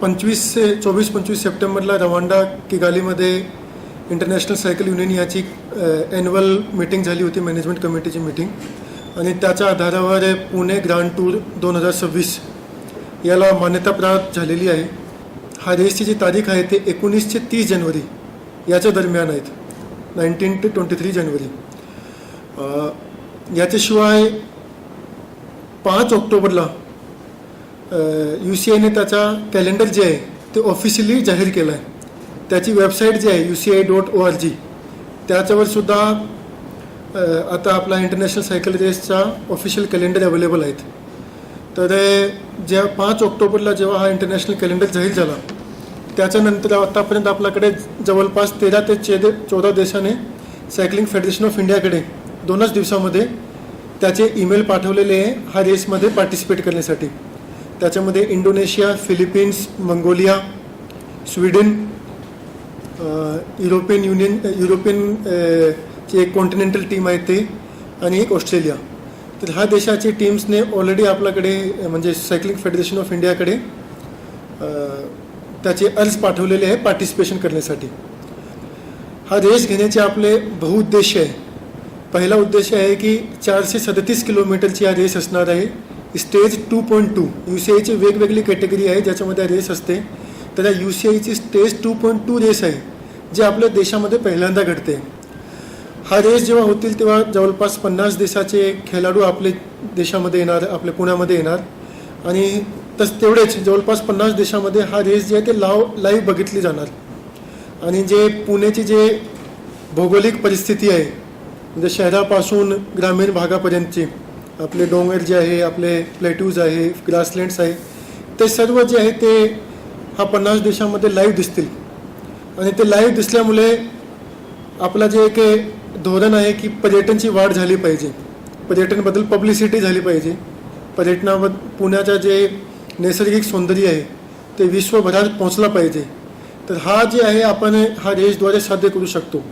पंचवीसशे चोवीस पंचवीस सप्टेंबरला रवांडा किगालीमध्ये इंटरनॅशनल सायकल युनियन याची ॲन्युअल मीटिंग झाली होती मॅनेजमेंट कमिटीची मीटिंग आणि त्याच्या आधारावर पुणे ग्रँड टूर दोन हजार सव्वीस याला मान्यता प्राप्त झालेली आहे. हा रेसची जी तारीख आहे ते एकोणीस ते तीस जानेवारी याच्या दरम्यान आहेत नाईन्टीन ते ट्वेंटी थ्री जानेवारी याच्याशिवाय पाच ऑक्टोबरला यू सी आयने त्याचा कॅलेंडर जे आहे ते ऑफिशियली जाहीर केलं आहे त्याची वेबसाईट जी आहे U C I dot O R G त्याच्यावर सुद्धा आता आपला इंटरनॅशनल सायकल रेसचा ऑफिशियल कॅलेंडर अवेलेबल आहेत. तर जेव्हा ज्या पाच ऑक्टोबरला जेव्हा हा इंटरनॅशनल कॅलेंडर जाहीर झाला त्याच्यानंतर आतापर्यंत आपल्याकडे जवळपास तेरा ते चेद चौदा देशाने सायकलिंग फेडरेशन ऑफ इंडियाकडे दोनच दिवसामध्ये त्याचे ईमेल पाठवलेले आहे हा रेसमध्ये पार्टिसिपेट करण्यासाठी. त्याच्यामध्ये Indonesia Philippines Mongolia Sweden European union European ची एक कॉन्टिनेंटल टीम आहे ते आणि एक ऑस्ट्रेलिया. तर ह्या देशाची टीम्सने ऑलरेडी आपल्याकडे म्हणजे सायकलिंग फेडरेशन ऑफ इंडियाकडे त्याचे अर्ज पाठवलेले आहे पार्टिसिपेशन करण्यासाठी. हा रेस घेण्याचे आपले बहुउद्देश आहे. पहिला उद्देश आहे की चारशे सदतीस किलोमीटरची हा रेस असणार आहे. Stage two point two U C आयची वेगवेगळी कॅटेगरी आहे ज्याच्यामध्ये रेस असते. तर त्या यू सी आयची stage two point two race आहे जे आपल्या देशामध्ये पहिल्यांदा घडते. हा रेस जेव्हा होतील तेव्हा जवळपास पन्नास देशाचे खेळाडू आपले देशामध्ये येणार आपल्या पुण्यामध्ये येणार. आणि तस तेवढेच जवळपास पन्नास देशामध्ये हा रेस जे आहे ते लाव लाईव्ह बघितली जाणार. आणि जे पुण्याची जे भौगोलिक परिस्थिती आहे म्हणजे शहरापासून ग्रामीण भागापर्यंतची आपले डोंगर जे आहे आपले प्लेट्यूज आहे ग्रासलँड्स आहे ते सर्व जे आहे ते हा पन्नास देशामध्ये लाईव्ह दिसतील. आणि ते लाईव्ह दिसल्यामुळे आपला जे एक धोरण आहे की पर्यटनची वाढ झाली पाहिजे. पर्यटनबद्दल पब्लिसिटी झाली पाहिजे. पर्यटनाबद्द पुण्याचं जे नैसर्गिक सौंदर्य आहे ते विश्वभरात पोहोचला पाहिजे. तर हा जे आहे आपण हा देशद्वारे साध्य करू शकतो.